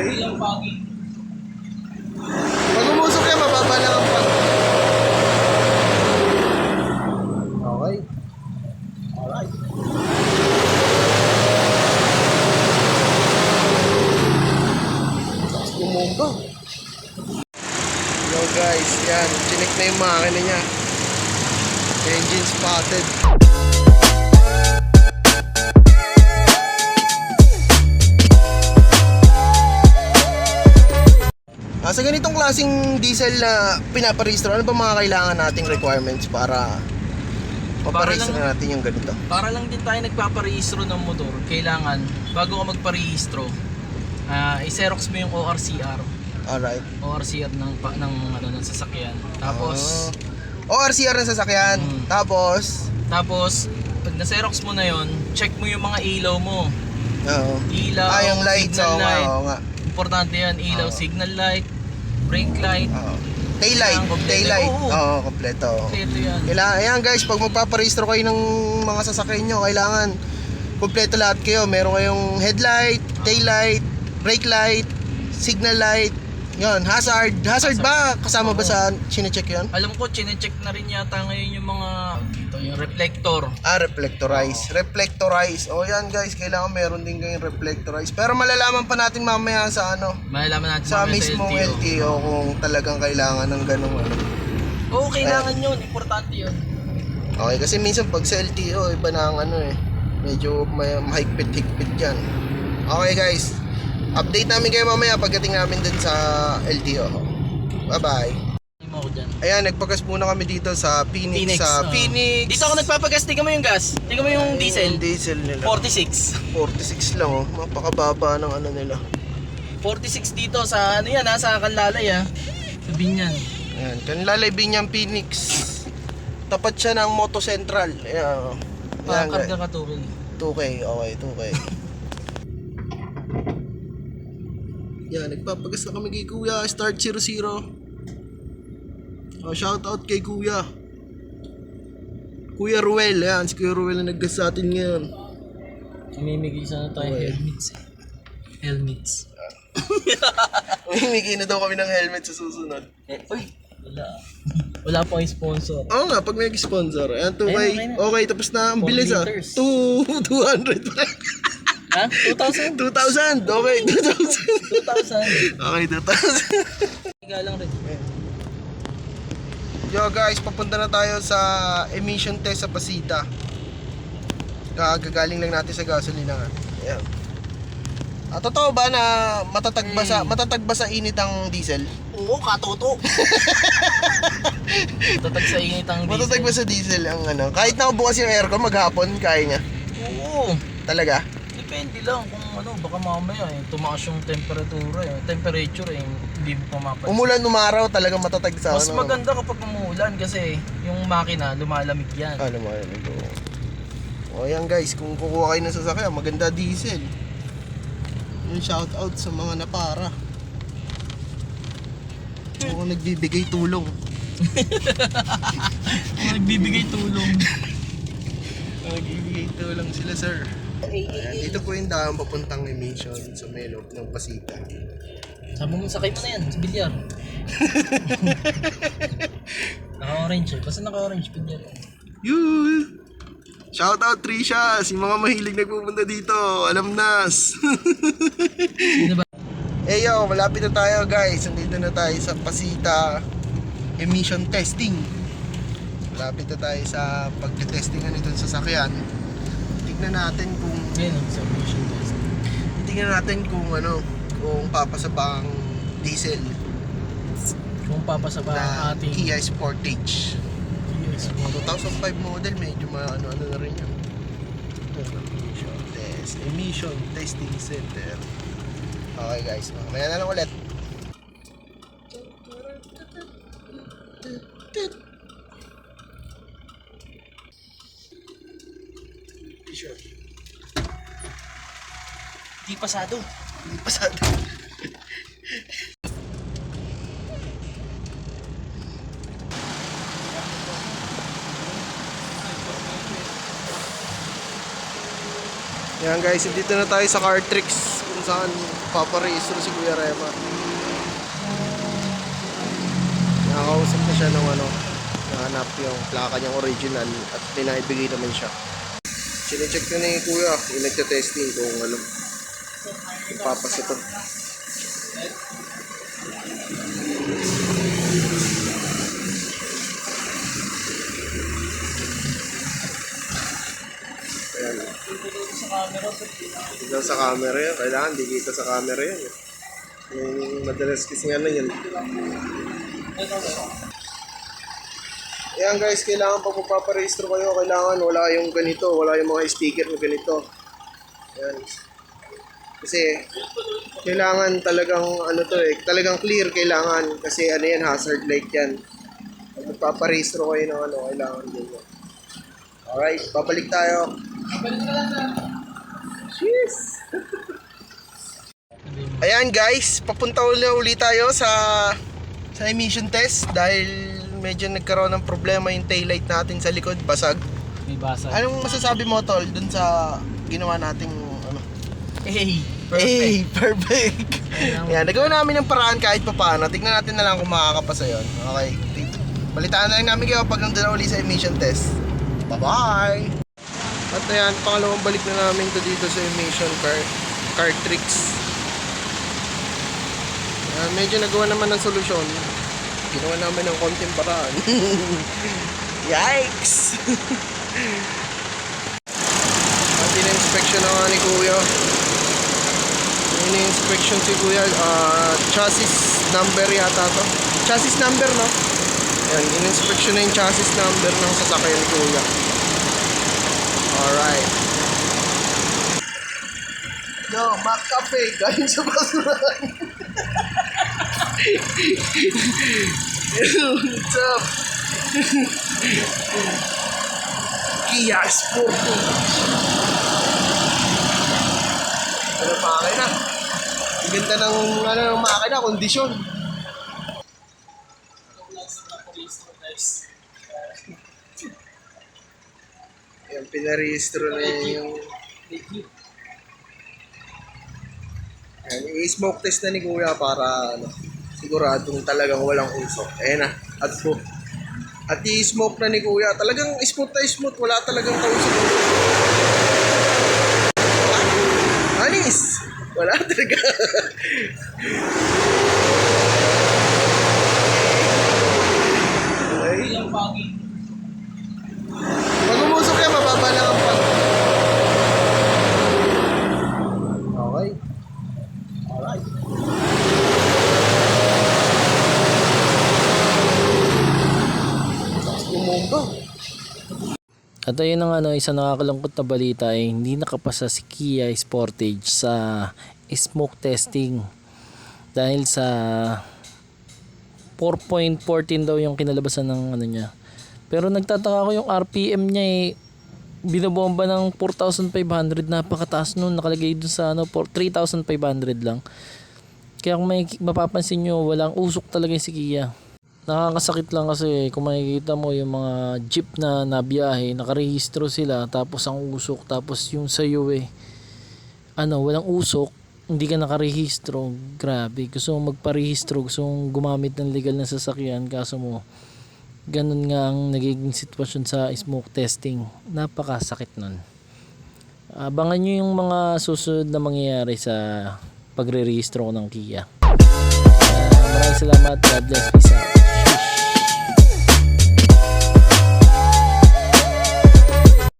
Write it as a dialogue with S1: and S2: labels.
S1: Pag umusok yan, mababa lang ang pag... Okay. Alright. Tapos bumomba. Yo guys, yan. Chinik na yung makina niya. Engine spotted. Ah, sa ganitong klaseng diesel na pinaparehistro, ano ba mga kailangan nating requirements para maparehistro
S2: lang-
S1: natin yung ganito?
S2: Para lang din tayo nagpaparehistro ng motor, kailangan, bago ka magparehistro, ah i-xerox mo yung ORCR.
S1: Alright.
S2: ORCR ng, pa, ng, ano, ng sasakyan. Tapos,
S1: Oh, ORCR ng sasakyan.
S2: Mm.
S1: Tapos,
S2: tapos, pag na-xerox mo na yon check mo yung mga ilaw mo.
S1: oo.
S2: Ilaw,
S1: ah, yung lights,
S2: signal
S1: oo nga,
S2: light.
S1: oo nga.
S2: Importante yan, ilaw,
S1: Oo.
S2: signal light, brake light.
S1: Oo. Taillight,
S2: Kailangan kompleto.
S1: taillight.
S2: Oo.
S1: Oo, kompleto.
S2: Kompleto yan.
S1: Kailangan, ayan guys, pag magpaparehistro kayo ng mga sasakyan nyo, kailangan kompleto lahat kayo. Meron kayong headlight, taillight, brake light, signal light, yun, hazard. Hazard ba? Kasama ba sa chinecheck yun?
S2: Alam ko, chinecheck na rin yata ngayon yung mga, yung reflector.
S1: Ah, reflectorize. Reflectorize. O yan guys, kailangan meron din kayong reflectorize. Pero malalaman pa natin mamaya sa ano,
S2: Malalaman natin
S1: sa
S2: mamaya
S1: mismong
S2: LTO.
S1: LTO kung talagang kailangan ng ganung ano.
S2: Oo, kailangan yun. Importante yun.
S1: Okay, kasi minsan pag sa LTO, iba na ang ano eh. Medyo may mahigpit-higpit yan. Okay guys, update namin kayo mamaya pagdating namin dun sa LTO. Bye-bye.
S2: Dyan.
S1: Ayan, nagpagas muna kami dito sa Phoenix.
S2: Phoenix.
S1: sa
S2: oo.
S1: Phoenix.
S2: Dito ako nagpapagas. Tingnan mo yung gas. Tingnan mo yung diesel.
S1: Yung diesel nila.
S2: 46.
S1: 46 lang oh. Mapakababa ng ano nila.
S2: 46 dito sa ano yan ha, sa Kanlalay ha. Sa Binyan.
S1: Ayan, kanlalay Binyang Phoenix. Tapat siya ng Moto Central. Ayan. oh.
S2: Pakakarga ka to.
S1: 2K, okay, 2K. Yan, nagpapagas na kami kay Kuya, Start 00. Oh, shout out kay Kuya. Kuya Ruel, yan, si Kuya Ruel na naggas sa atin ngayon.
S2: Mamimigay sana tayo
S1: Okay.
S2: helmets eh. Helmets.
S1: Mamimigay na daw kami ng helmet sa susunod.
S2: Eh, uy, wala. wala pa yung sponsor.
S1: Oo nga, pag may sponsor. Ayan, 2K.
S2: Ayun, okay
S1: tapos na. Ang bilis ah.
S2: liters.
S1: 2, 200 pa.
S2: Ha? 2,000?
S1: 2,000. Okay, 2,000.
S2: 2,000.
S1: Okay, 2,000.
S2: Higa lang rin.
S1: Yo guys, papunta na tayo sa emission test sa Pasita. Kagagaling lang natin sa gasolina nga. Ayan. Ah, totoo ba na matatag ba sa,
S2: Hmm.
S1: matatag ba sa init ang diesel?
S2: Oo, katoto. Tatag sa init ang diesel.
S1: Matatag ba sa diesel ang ano? Kahit nakabukas yung aircon maghapon, kaya niya.
S2: Oo.
S1: Talaga?
S2: Depende lang kung ano, baka mamaya eh, tumaas yung temperatura eh, temperature eh, hindi mo pamapansin.
S1: Umulan, umaraw, talaga matatag sa
S2: Mas
S1: ano.
S2: maganda kapag umuulan kasi yung makina lumalamig yan.
S1: Mo, ano ito. O yan guys, kung kukuha kayo ng sasakyan, maganda diesel. Yung shout out sa mga napara. Ako nagbibigay tulong.
S2: Nagbibigay tulong.
S1: Nagbibigay tulong sila sir. Ayan, dito po yung daan papuntang emission sa loob ng Pasita.
S2: Sabi mo, sakay mo na yan, sa bilyar. naka-orange eh. Basta naka-orange, bilyar.
S1: Yun! Shout out Trisha, si mga mahilig nagpupunta dito, alam nas.
S2: Sino ba?
S1: Eh yo, malapit na tayo guys. Nandito na tayo sa Pasita emission testing. Malapit na tayo sa pagte-testingan nito sa sasakyan. Tignan natin kung
S2: Yan, ang submission test.
S1: tignan natin kung ano, kung papasa ba ang diesel
S2: Kung papasa ba ang ating
S1: Kia Sportage.
S2: US
S1: 2005 model, medyo ano-ano na rin yun. Emission test. Emission testing center. Okay guys, mamaya na lang ulit.
S2: Di pasado.
S1: Hindi pasado. Yan guys, dito na tayo sa Cartrix kung kung saan paparehistro si Kuya Rema. Nakakausap na siya ng ano, nahanap yung plaka niyang original at pinaibigay naman siya. Sinecheck na ni Kuya, yung nagka-testing kung ano, ipapas ito. Ayan. Sa camera yan. Kailangan di kita sa camera yan. eh. Yung madalas kasi ano yan. Ayan guys, kailangan pag magpaparehistro kayo, kailangan wala yung ganito, wala yung mga sticker na ganito. Ayan. Kasi kailangan talagang ano to eh, talagang clear kailangan kasi ano yan, hazard light yan. Pag magpaparehistro kayo ng ano, kailangan din yan. Alright, babalik tayo. Cheers! Ayan guys, papunta uli uli tayo sa sa emission test dahil medyo nagkaroon ng problema yung taillight natin sa likod, basag.
S3: May basag.
S1: Anong masasabi mo tol dun sa ginawa nating
S3: Hey!
S1: Hey, perfect. Ayan, nagawa namin ng paraan kahit pa paano. Tignan natin na lang kung makakapasa yun. Okay. Balitaan na lang namin kayo pag nandun na uli sa emission test. Bye-bye! At ayan, pangalawang balik na namin to dito sa emission car, car tricks. Ayan, medyo nagawa naman ng solusyon. Ginawa namin ng konting paraan. Yikes! At in-inspection na nga ni Kuya. In-inspection si Kuya. ah, chassis number yata to. Chassis number, no? Ayan, in-inspection na yung chassis number ng sasakyan ni Kuya. Alright. No, McCafe. Galing sa basurahan. What's up? Kia Sportage. Ano makina? Ang ganda ng ano ng makina, kondisyon. Yan, pinarehistro na yun yung... Yan, i-smoke test na ni Kuya para ano, siguradong talagang walang usok. Ayan na, at po. At i-smoke na ni Kuya. Talagang smooth na smooth. Wala talagang kausok. Wala talaga. okay.
S3: Yung pagi.
S1: Pag umusok yan, mababa lang ang pag. Okay. Alright. Umumba.
S2: At ayun ang ano, isang nakakalungkot na balita ay hindi nakapasa si Kia Sportage sa smoke testing dahil sa 4.14 daw yung kinalabasan ng ano niya. Pero nagtataka ko yung RPM niya eh binobomba ng 4,500 napakataas nun nakalagay dun sa ano for 3,500 lang. Kaya kung may mapapansin nyo walang usok talaga si Kia. Nakakasakit lang kasi kung makikita mo yung mga jeep na nabiyahe, nakarehistro sila tapos ang usok tapos yung sa iyo eh ano, walang usok, hindi ka nakarehistro. Grabe, gusto mo magparehistro, gusto mong gumamit ng legal na sasakyan kaso mo ganun nga ang nagiging sitwasyon sa smoke testing. Napakasakit nun. Abangan nyo yung mga susunod na mangyayari sa pagre-rehistro ko ng Kia. Maraming salamat. God bless. Peace out.